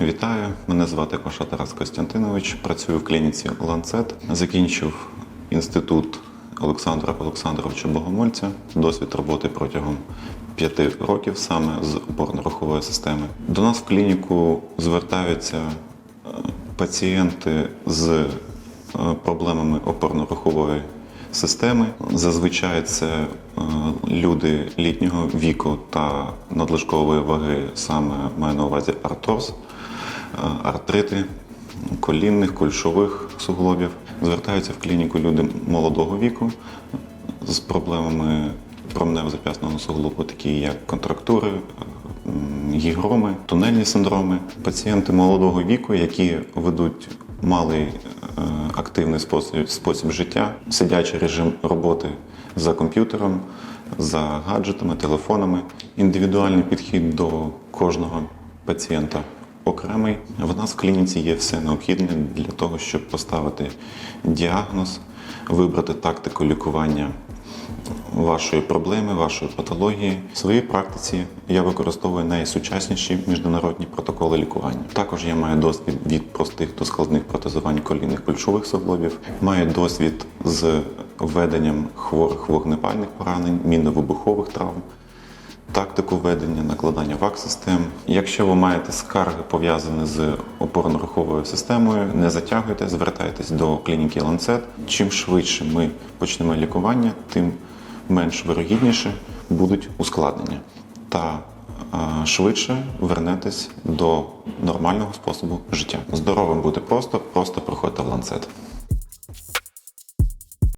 Вітаю, мене звати Коша Тарас Костянтинович. Працюю в клініці Ланцет. Закінчив інститут Олександра Олександровича Богомольця. Досвід роботи протягом п'яти років саме з опорно-рухової системи. До нас в клініку звертаються е, пацієнти з е, проблемами опорно-рухової системи. Зазвичай це е, люди літнього віку та надлишкової ваги, саме маю на увазі артроз, артрити колінних, кульшових суглобів. Звертаються в клініку люди молодого віку з проблемами променево-зап'ясного суглобу, такі як контрактури, гігроми, тунельні синдроми. Пацієнти молодого віку, які ведуть малий е, активний спосіб, спосіб життя, сидячий режим роботи за комп'ютером, за гаджетами, телефонами, індивідуальний підхід до кожного пацієнта окремий. В нас в клініці є все необхідне для того, щоб поставити діагноз, вибрати тактику лікування вашої проблеми, вашої патології. В своїй практиці я використовую найсучасніші міжнародні протоколи лікування. Також я маю досвід від простих до складних протезувань колінних кульшових суглобів, маю досвід з введенням хворих вогнепальних поранень, мінно-вибухових травм. Тактику ведення, накладання ВАК-систем. Якщо ви маєте скарги пов'язані з опорно-руховою системою, не затягуйте, звертайтесь до клініки Ланцет. Чим швидше ми почнемо лікування, тим менш вирогідніше будуть ускладнення. Та е, швидше вернетесь до нормального способу життя. Здоровим буде просто, просто приходьте в ланцет.